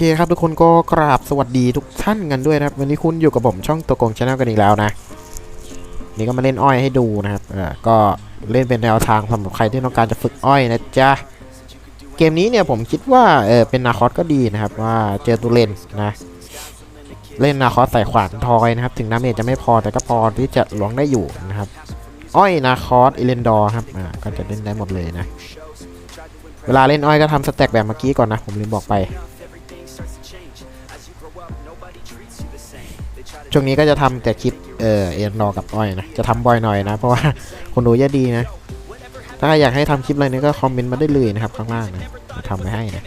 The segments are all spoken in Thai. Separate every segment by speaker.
Speaker 1: เคครับทุกคนก็กราบสวัสดีทุกท่านกันด้วยนะครับ วันนี้คุณอยู่กับผมช่องตัวกงชาแนลกันอีกแล้วนะ นี่ก็มาเล่นอ้อยให้ดูนะครับเออก็เล่นเป็นแนวทางสำหรับใครที่ต้องการจะฝึกอ้อยนะจ๊ะเกมนี้เนี่ยผมคิดว่าเออเป็นนาคอสก็ดีนะครับว่าเจอตัวเลนนะเล่นนาคอสใส่ขวานทอยนะครับ ถึงน้ำเมจจะไม่พอแต่ก็พอที่จะหลวงได้อยู่นะครับอ้อยนาคอสเอเลนดอร์ครับอ่าก็จะเล่นได้หมดเลยนะ เวลาเล่นอ้อยก็ทำสแต็กแบบเมื่อกี้ก่อนนะ ผมลืมบอกไป ช่วงนี้ก็จะทำแต่คลิปเออเอ็นรอกับอ้อยนะ จะทำบ่อยหน่อยนะ เพราะว่าคนดูเยอะดีนะ ถ้าอยากให้ทำคลิปอะไรนี้ก็คอมเมนต์มาได้เลยนะครับข้างล่างนะทำไว้ให้นะ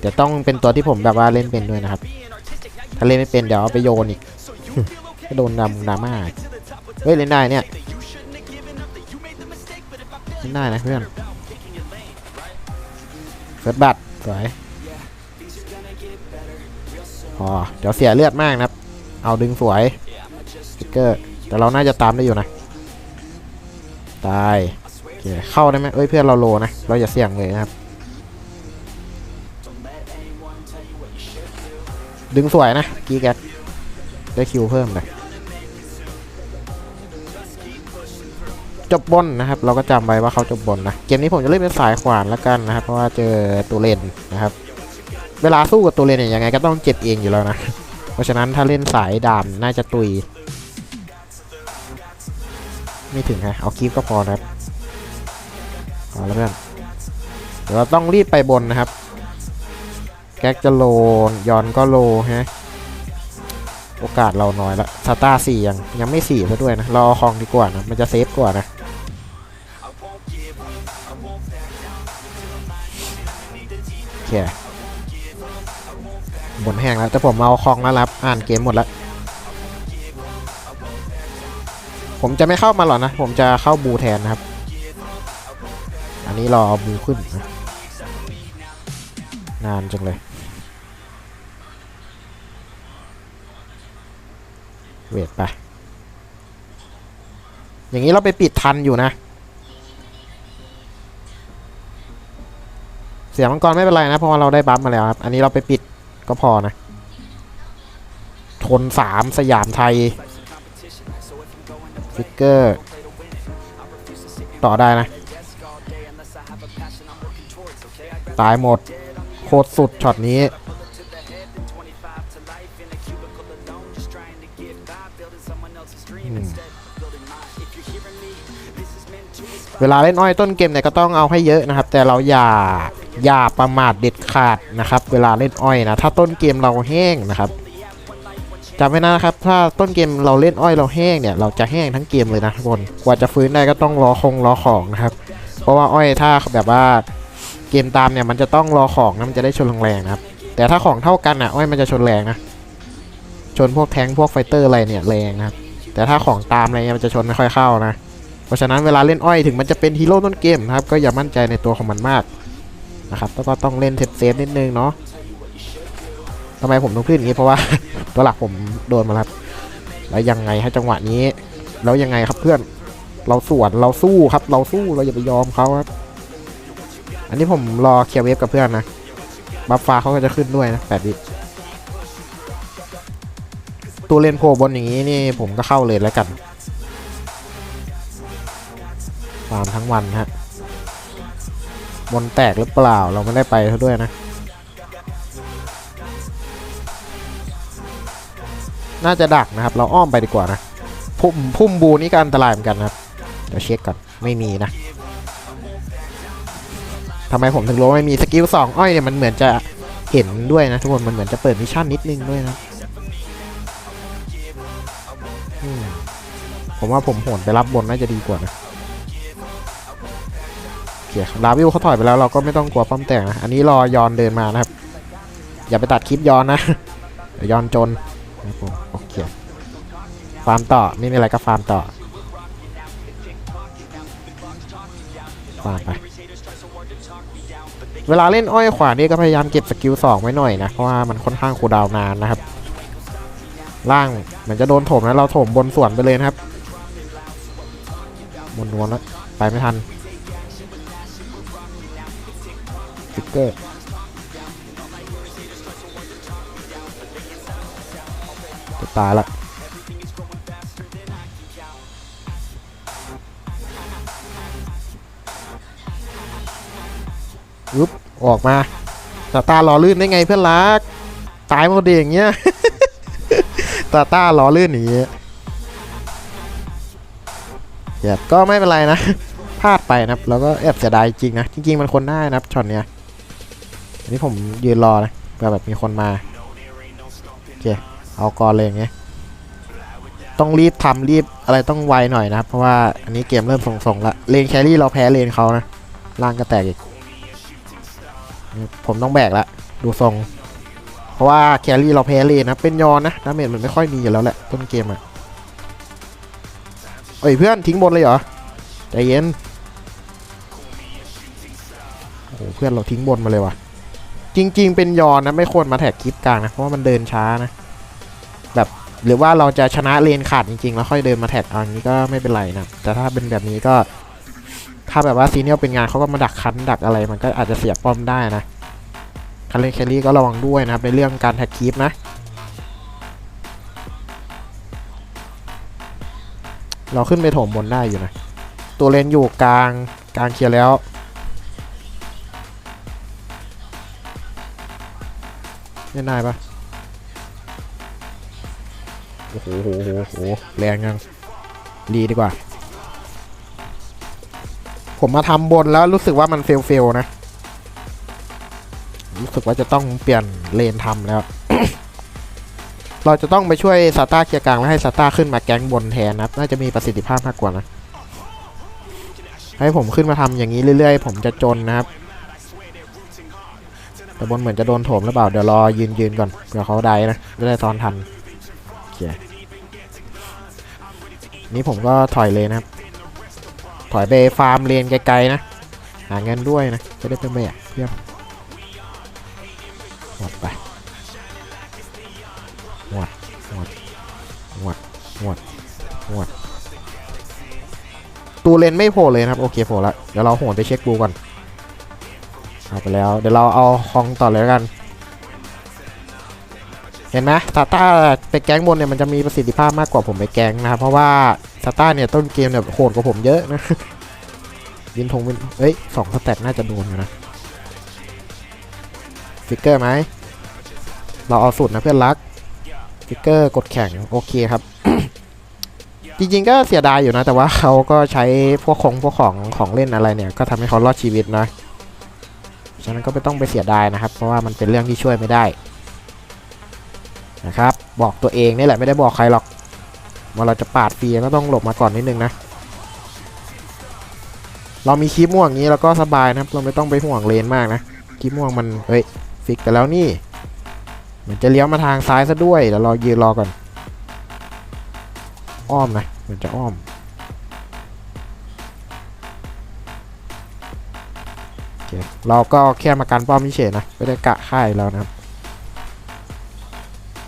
Speaker 1: แต่ต้องเป็นตัวที่ผมแบบว่าเล่นเป็นด้วยนะครับ ถ้าเล่นไม่เป็นเดี๋ยวเอาไปโยนอีกก็โดนดำดราม่าอีกเฮ้ยเล่นได้เนี่ยเล่นได้นะเพื่อนเฟิร์สบัตสวย พอเดี๋ยวเสียเลือดมากนะครับ เอาดึงสวยสติ๊กเกอร์ แต่เราน่าจะตามได้อยู่นะ ตายโอเคเข้าได้ไหมเอ้ยเพื่อนเราโลนะ เราอย่าเสี่ยงเลยนะครับ ดึงสวยนะกีแกตได้คิวเพิ่มเลยจบบนนะครับ เราก็จำไว้ว่าเขาจบบนนะ เกมนี้ผมจะเล่นเป็นสายขวานแล้วกันนะครับ เพราะว่าเจอตัวเลนนะครับ เวลาสู้กับตัวเลนเนี่ยยังไงก็ต้องเจ็บเองอยู่แล้วนะ เพราะฉะนั้นถ้าเล่นสายดามน่าจะตุย ไม่ถึงฮะเอาคลิปก็พอนะครับเอาแล้วเพื่อนเดี๋ยวเราต้องรีบไปบนนะครับ แก๊กจะโลยอนก็โลฮะโอกาสเราน้อยละซาต้าสี่ยังยังไม่สี่ซะด้วยนะรอคองดีกว่านะ มันจะเซฟกว่านะโอเค บนแห้งแล้ว แต่ผมเอาคลองแล้วรับ อ่านเกมหมดแล้ว ผมจะไม่เข้ามาหรอกนะ ผมจะเข้าบูแทนนะครับ อันนี้รอบูขึ้นนะนานจังเลย เวทไป อย่างนี้เราไปปิดทันอยู่นะเสียงมังกรไม่เป็นไรนะเพราะว่าเราได้บัฟมาแล้วครับ อันนี้เราไปปิด ก็พอนะ ทนสามสยามไทยฟิกเกอร์ ต่อได้นะ ตายหมด โคตรสุดช็อตนี้ เวลาเล่นอ้อยต้นเกมเนี่ยก็ต้องเอาให้เยอะนะครับ แต่เราอย่า อย่าประมาทเด็ดขาดนะครับ เวลาเล่นอ้อยนะ ถ้าต้นเกมเราแห้งนะครับจำไว้นะครับ ถ้าต้นเกมเราเล่นอ้อยเราแห้งเนี่ย เราจะแห้งทั้งเกมเลยนะทุกคน กว่าจะฟื้นได้ก็ต้องรอคงรอของนะครับ เพราะว่าอ้อยถ้าแบบว่าเกมตามเนี่ยมันจะต้องรอของนะมันจะได้ชนแรงๆนะครับ แต่ถ้าของเท่ากันอะอ้อยมันจะชนแรงนะ ชนพวกแทงพวกไฟเตอร์อะไรเนี่ยแรงนะครับ แต่ถ้าของตามอะไรเงี้ยมันจะชนไม่ค่อยเข้านะ เพราะฉะนั้นเวลาเล่นอ้อยถึงมันจะเป็นฮีโร่ต้นเกมนะครับ ก็อย่ามั่นใจในตัวของมันมาก นะครับ แล้วก็ต้องเล่นเซฟเซฟนิดนึงเนาะทำไมผมต้องพูดอย่างนี้เพราะว่าตัวหลักผมโดนมาแล้วแล้วยังไงฮะจังหวะนี้ แล้วยังไงครับเพื่อน เราสวนเราสู้ครับ เราสู้เราอย่าไปยอมเขาครับ อันนี้ผมรอเคลียร์เวฟกับเพื่อนนะบัฟฟ้าเขาก็จะขึ้นด้วยนะแปดวิตัวเลนโผล่บนอย่างนี้นี่ผมก็เข้าเลยแล้วกันฟาร์มทั้งวันฮะ บนแตกหรือเปล่าเราไม่ได้ไปเขาด้วยนะ น่าจะดักนะครับ เราอ้อมไปดีกว่านะพุ่มพุ่มบูนี่ก็อันตรายเหมือนกันนะครับเดี๋ยวเช็คก่อนไม่มีนะทำไมผมถึงรู้ว่าไม่มีสกิลสองอ้อยเนี่ยมันเหมือนจะเห็นด้วยนะทุกคนมันเหมือนจะเปิดมิชชั่นนิดนึงด้วยนะผมว่าผมโหนไปรับบนน่าจะดีกว่านะ เคลาวิวเขาถอยไปแล้วเราก็ไม่ต้องกลัวป้อมแตกนะ อันนี้รอยอนเดินมานะครับ อย่าไปตัดคลิปยอนนะยอนจนโอเคฟาร์มต่อไม่มีอะไรก็ฟาร์มต่อฟาร์มไปเวลาเล่นอ้อยขวานี่ก็พยายามเก็บสกิลสองไว้หน่อยนะ เพราะว่ามันค่อนข้างคูดาวนานนะครับ ล่างเหมือนจะโดนถมนะเราถมบนส่วนไปเลยนะครับบนนวลแล้วไปไม่ทัน ฟิกเกอร์จะตายละอึ๊บออกมาตาตาหล่อลื่นได้ไงเพื่อนรัก ตายหมดดีอย่างเงี้ยตาต้าล้อลื่นอย่างเงี้ยแบบก็ไม่เป็นไรนะพลาดไปนะครับ แล้วก็แอบเสียดายจริงนะ จริง ๆ มันคนได้นะครับช็อตเนี้ย อันนี้ผมยืนรอนะเผื่อแบบมีคนมาโอเคเอาก่อนเลยอย่างเงี้ยต้องรีบทำรีบอะไรต้องไวหน่อยนะครับเพราะว่าอันนี้เกมเริ่มส่งๆละเลนแครี่เราแพ้เลนเขานะล่างก็แตกอีก ผมต้องแบกละดูทรง เพราะว่าแครี่เราแพ้เลนนะเป็นยอนนะดาเมจมันไม่ค่อยมีอยู่แล้วแหละต้นเกมอะเอ้ยเพื่อนทิ้งบนเลยเหรอใจเย็นโอ้เพื่อนเราทิ้งบนมาเลยว่ะ จริง ๆ เป็นยอนนะไม่ควรมาแท็กคลิปกลางนะเพราะว่ามันเดินช้านะ แบบหรือว่าเราจะชนะเลนขาดจริง ๆ แล้วค่อยเดินมาแท็กอาอย่างนี้ก็ไม่เป็นไรนะแต่ถ้าเป็นแบบนี้ก็ ถ้าแบบว่าซีเนียลเป็นงานเขาก็มาดักคันดักอะไร มันก็อาจจะเสียป้อมได้นะคันเลนแคลรี่ก็ระวังด้วยนะครับในเรื่องการแท็กคีปนะเราขึ้นไปโถมบนได้อยู่นะ ตัวเลนอยู่กลางกลางเคลียร์แล้ว ไม่ได้ปะโอ้โหโหโหโหแรงยังดีดีกว่า ผมมาทำบนแล้วรู้สึกว่ามันเฟลเฟลนะ รู้สึกว่าจะต้องเปลี่ยนเลนทำแล้ว เราจะต้องไปช่วยซาต้าเคลียร์กลางแล้วให้ซาต้าขึ้นมาแก๊งบนแทนนะน่าจะมีประสิทธิภาพมากกว่านะ ให้ผมขึ้นมาทำอย่างนี้เรื่อยๆ ผมจะจนนะครับ แต่บนเหมือนจะโดนโถมหรือเปล่า เดี๋ยวรอยืนยืนก่อนเดี๋ยวเขาได้นะจะได้ซ้อนทันโอเคนี่ผมก็ถอยเลยนะครับ ถอยไปฟาร์มเลนไกลๆนะ หาเงินด้วยนะ จะได้เป็นแบกเพียบหมดไปหมดหมดหมดหมดหมดตูเลนไม่โผล่เลยนะครับ โอเคโผล่ละเดี๋ยวเราโหนไปเช็คดูก่อน เอาไปแล้ว เดี๋ยวเราเอาคองต่อเลยกัน เห็นไหมซาต้าไปแก๊งบนเนี่ยมันจะมีประสิทธิภาพมากกว่าผมไปแก๊งนะครับ เพราะว่าซาต้าเนี่ยต้นเกมเนี่ยโหดกว่าผมเยอะนะวินทงวินเอ้ยสองสแต็กน่าจะโดนอยู่นะฟิกเกอร์ไหม เราเอาสุดนะเพื่อนรักฟิกเกอร์กดแข่งโอเคครับ จริงๆก็เสียดายอยู่นะ แต่ว่าเขาก็ใช้พวกของพวกของของเล่นอะไรเนี่ย ก็ทำให้เขารอดชีวิตนะ ฉะนั้นก็ไม่ต้องไปเสียดายนะครับ เพราะว่ามันเป็นเรื่องที่ช่วยไม่ได้นะครับ บอกตัวเองนี่แหละไม่ได้บอกใครหรอกว่าเราจะปาดฟรีก็ต้องหลบมาก่อนนิดนึงนะ เรามีคลิปม่วงอย่างนี้เราก็สบายนะครับ เราไม่ต้องไปห่วงเลนมากนะคลิปม่วงมันเฮ้ยฟิกไปแล้วนี่มือนจะเลี้ยวมาทางซ้ายซะด้วยเดี๋ยวรอยืนรอก่อน อ้อมนะมือนจะอ้อม เราก็แค่มากันป้อมพิเฉยนะไม่ได้กะค่ายแล้วนะครับ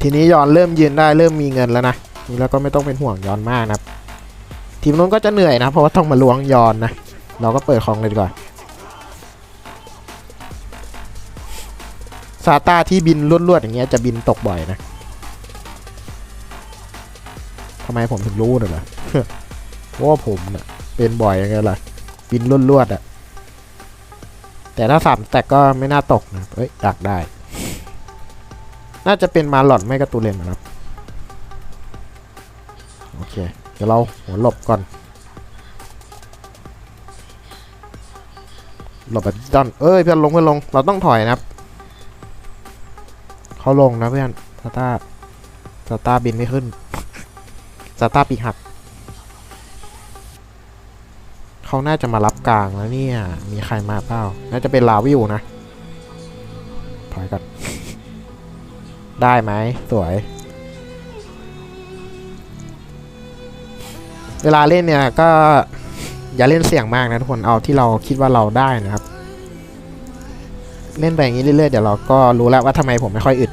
Speaker 1: ทีนี้ย้อนเริ่มยืนได้เริ่มมีเงินแล้วนะนี่แล้วก็ไม่ต้องเป็นห่วงย้อนมากนะครับ ทีมนู้นก็จะเหนื่อยนะ เพราะว่าต้องมาล้วงย้อนนะ เราก็เปิดของเลยดีกว่าซาต้าที่บินลวดๆอย่างเงี้ยจะบินตกบ่อยนะทำไมผมถึงรู้เนี่ยล่ะเพราะว่าผมเน่ะเป็นบ่อยยังไงล่ะ บินลวดๆอะ่ะ แต่ถ้าสามแตกก็ไม่น่าตกนะเอ้ยดักได้ น่าจะเป็นมาหลอดไม่กระตูเลนนะครับ โอเค เดี๋ยวเราหัวหลบก่อน หลบแบบดอน เอ้ยเพื่อนลงเพื่อนลง เราต้องถอยนะครับ เขาลงนะเพื่อนสตาร์สตาร์บินไม่ขึ้นสตาร์ปีกหัก เขาน่าจะมารับกลางแล้วเนี่ย มีใครมาเปล่า น่าจะเป็นลาวิวนะถอยก่อน ได้ไหม สวย เวลาเล่นเนี่ยก็อย่าเล่นเสี่ยงมากนะทุกคน เอาที่เราคิดว่าเราได้นะครับ เล่นไปอย่างนี้เรื่อยๆ เดี๋ยวเราก็รู้แล้วว่าทำไมผมไม่ค่อยอึด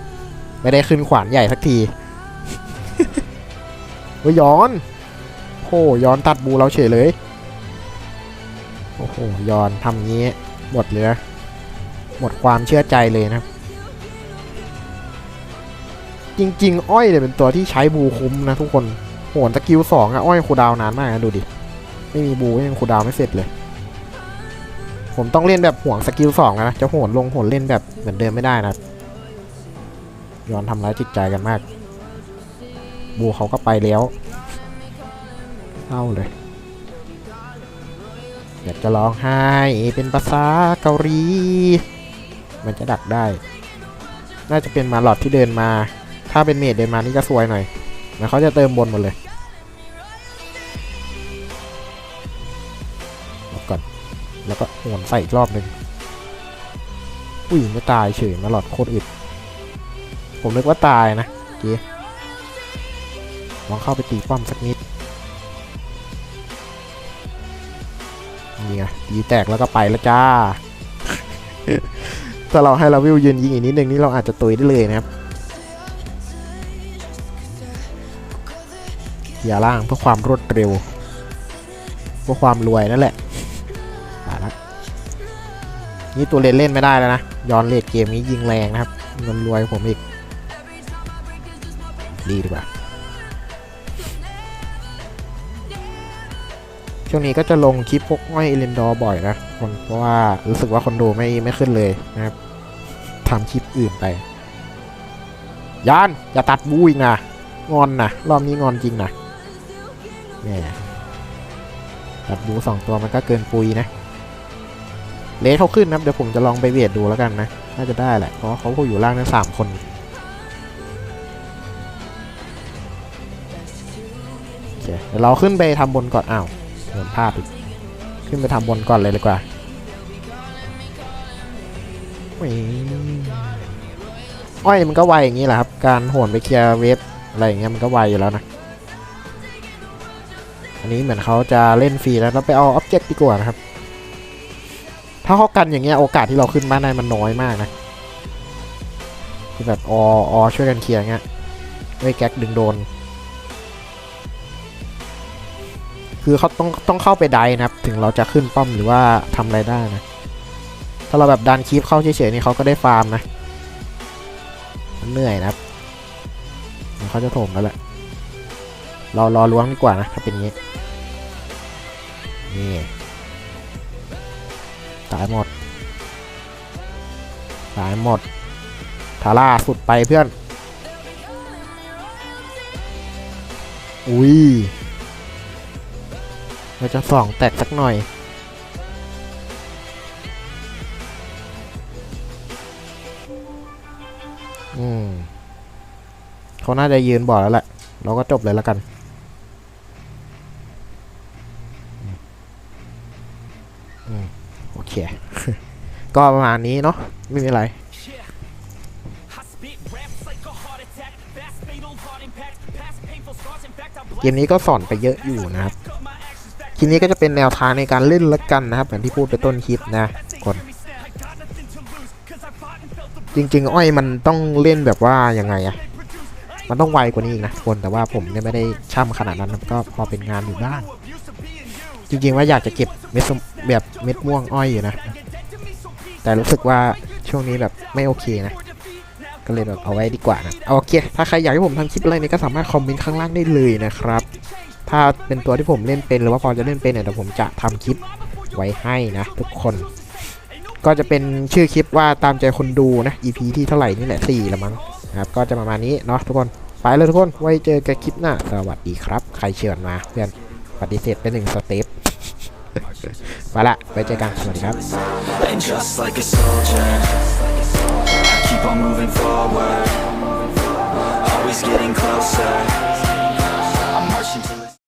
Speaker 1: ไม่ได้ขึ้นขวานใหญ่สักทีว่าย้อนโอ้ย้อนตัดบูเราเฉยเลย โอ้ยอนทำงี้หมดเลยนะหมดความเชื่อใจเลยนะครับจริง ๆ อ้อยเนี่ยเป็นตัวที่ใช้บูคุ้มนะทุกคนโหนสกิลสองอะอ้อยคูดาวนานมากนะดูดิ ไม่มีบูยังคูดาวไม่เสร็จเลย ผมต้องเล่นแบบห่วงสกิลสองนะ จะโหนลงโหนเล่นแบบเหมือนเดิมไม่ได้นะย้อนทำร้ายจิตใจกันมาก บูเขาก็ไปแล้วเศร้าเลย อยากจะร้องไห้เป็นภาษาเกาหลี มันจะดักได้ น่าจะเป็นมาหลอดที่เดินมา ถ้าเป็นเมดเดินมานี่จะสวยหน่อยแล้วเขาจะเติมบนหมดเลยลบก่อน แล้วก็โหนใส่อีกรอบหนึ่งอุ้ยไม่ตายเฉยมาหลอดโคตรอึด ผมนึกว่าตายนะเกี้ลองเข้าไปตีป้อมสักนิด นี่ไงตีแตกแล้วก็ไปแล้วจ้า ถ้าเราให้เราวิวยืนยิงอีกนิดนึงนี่เราอาจจะตุยได้เลยนะครับอย่าล่างเพื่อความรวดเร็วเพื่อความรวยนั่นแหละตายละนี่ตัวเลนเล่นไม่ได้แล้วนะย้อนเลดเกมนี้ยิงแรงนะครับเงินรวยผมอีกดีดีกว่า ช่วงนี้ก็จะลงคลิปพวกอ้อยเอเลนดอร์บ่อยนะคนเพราะว่ารู้สึกว่าคนดูไม่ไม่ขึ้นเลยนะครับทำคลิปอื่นไป ยาน อย่าตัดบูอีกนะ งอนนะรอบนี้งอนจริงนะแหม่ยตัดบูสองตัวมันก็เกินปุยนะ เลสเขาขึ้นนะเดี๋ยวผมจะลองไปเวทดูแล้วกันนะ น่าจะได้แหละ เพราะเขาก็อยู่ล่างทั้งสามคนเดี๋ยวเราขึ้นไปทำบนก่อนอ้าว เหินพลาดอีก ขึ้นไปทำบนก่อนเลยดีกว่าอ้อยมันก็ไวอย่างนี้แหละครับ การโหนไปเคลียร์เวฟอะไรอย่างเงี้ยมันก็ไวอยู่แล้วนะ อันนี้เหมือนเขาจะเล่นฟรีแล้วเราไปเอาอ็อบเจกต์ดีกว่านะครับ ถ้าเขากันอย่างเงี้ยโอกาสที่เราขึ้นบ้านได้มันน้อยมากนะคือแบบอออช่วยกันเคลียร์เงี้ยเฮ้แก๊กดึงโดน คือเขาต้องต้องเข้าไปได้นะครับ ถึงเราจะขึ้นป้อมหรือว่าทำอะไรได้นะ ถ้าเราแบบดันคีฟเข้าเฉยๆนี่เขาก็ได้ฟาร์มนะมันเหนื่อยนะครับเดี๋ยวเขาจะโถมแล้วแหละ เรารอล้วงดีกว่านะถ้าเป็นงี้ นี่ตายหมด ตายหมด ทาร่าสุดไปเพื่อน อุ้ย เราจะส่องแตกสักหน่อย อืมเขาน่าจะยืนบ่อแล้วแหละ เราก็จบเลยแล้วกันอืมโอเค ก็ประมาณนี้เนาะไม่มีอะไรเกมนี้ก็สอนไปเยอะอยู่นะครับ คลิปนี้ก็จะเป็นแนวทางในการเล่นละกันนะครับอย่างที่พูดไปต้นคลิปนะคนจริง ๆ อ้อยมันต้องเล่นแบบว่ายังไงอะมันต้องไวกว่านี้อีกนะคนแต่ว่าผมเนี่ยไม่ได้ช่ำขนาดนั้นก็พอเป็นงานอยู่บ้างจริง ๆ ว่าอยากจะเก็บเม็ดแบบเม็ดม่วงอ้อยอยู่นะ แต่รู้สึกว่าช่วงนี้แบบไม่โอเคนะ ก็เลยแบบเอาไว้ดีกว่านะโอเค ถ้าใครอยากให้ผมทำคลิปอะไรนี่ยก็สามารถคอมเมนต์ข้างล่างได้เลยนะครับ ถ้าเป็นตัวที่ผมเล่นเป็นหรือว่าพอจะเล่นเป็นเนี่ยเดี๋ยวผมจะทำคลิปไว้ให้นะทุกคน ก็จะเป็นชื่อคลิปว่าตามใจคนดูนะ EP ที่เท่าไหร่นี่แหละ4ละมั้งนะครับก็จะประมาณนี้เนาะทุกคนไปเลยทุกคนไว้เจอกันคลิปหน้าสวัสดีครับ ใครเชิญมาเพื่อนปฏิเสธไปหนึ่งสเต็ปไปละไว้เจอกันสวัสดีครับ
Speaker 2: And just like a soldier, I keep
Speaker 3: on moving forward. Always getting closer.